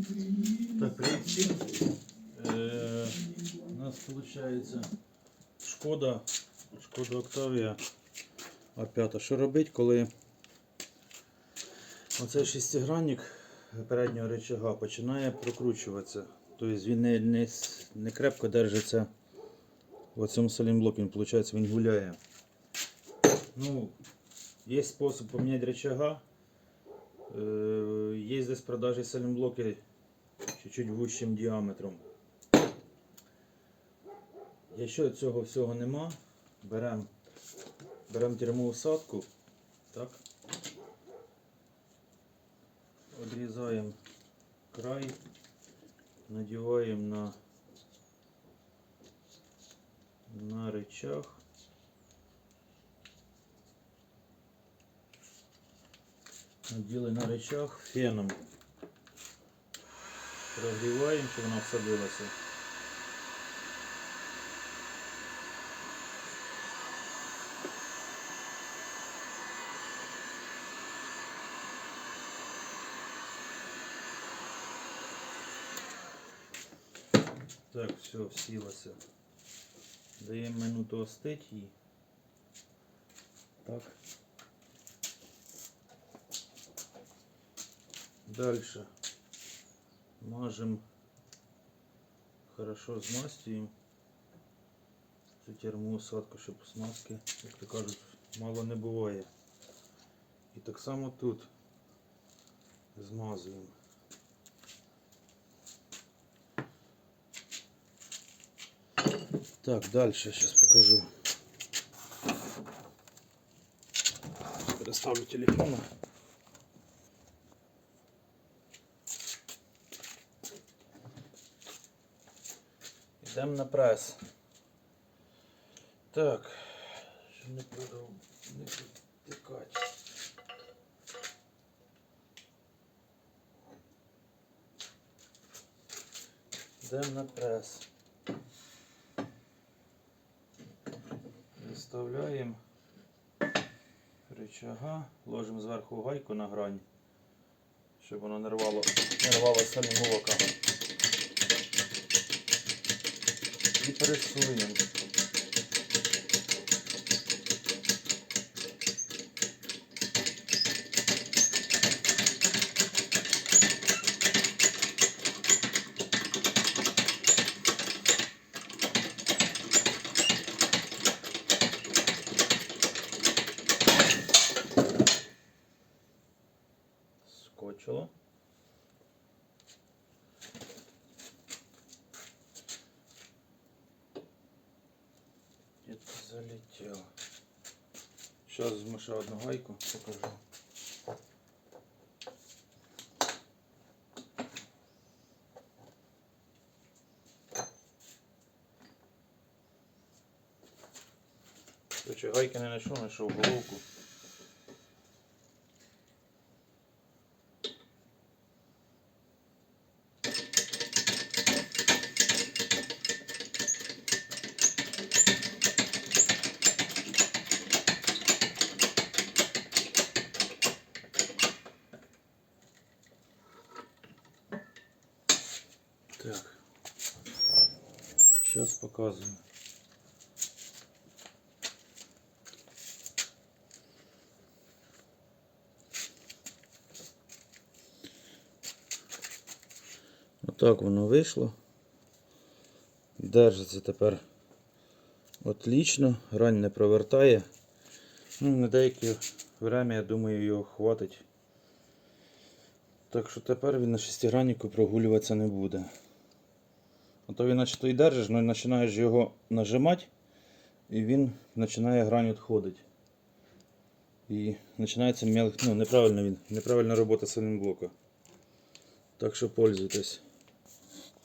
Так, привіт всім. Е, у нас виходить шкода, шкода Октавія А5. Що робити, коли оцей шестигранник переднього рычага починає прокручуватися. Тобто він не, не, не крепко держиться в цьому салімблокі, виходить, він гуляє. Ну, є спосіб поміняти рычага. Е, Є десь продажі салімблоки чуть-чуть вущим діаметром. Якщо цього всього нема, беремо берем термоусадку, так, відрізаємо край, надіваємо на, на рычаг. Наділи на рычаг феном. Прогріваємо, щоб вона всадилася. Так, все, всілося. Даємо минуту остить їй. Так. Дальше мажем хорошо змастюємо цю термоусадку, щоб смазки, як то кажуть, мало не буває. І так само тут змазуємо. Так, дальше сейчас покажу. Переставлю телефон. Йдемо на прес. Так, щоб не продав, не підтикати. Йдемо на прес. Виставляємо рычага, ложимо зверху гайку на грань, щоб воно не рвало, не рвало самі молока. І пресуємо. Сейчас візьму ще одну гайку, покажу. Гайки не знайшов, знайшов головку. Так. Сейчас показываю. Отак воно вийшло. Держиться тепер отлично, рань не провертає. Ну, на деяке время, я думаю, його хватить. Так що тепер він на шестиграннику прогулюватися не буде. А то він наче і й держиш, але починаєш його нажимати, і він починає грань відходити. І починається ну, неправильно він, неправильна робота сильним блока. Так що пользуйтесь.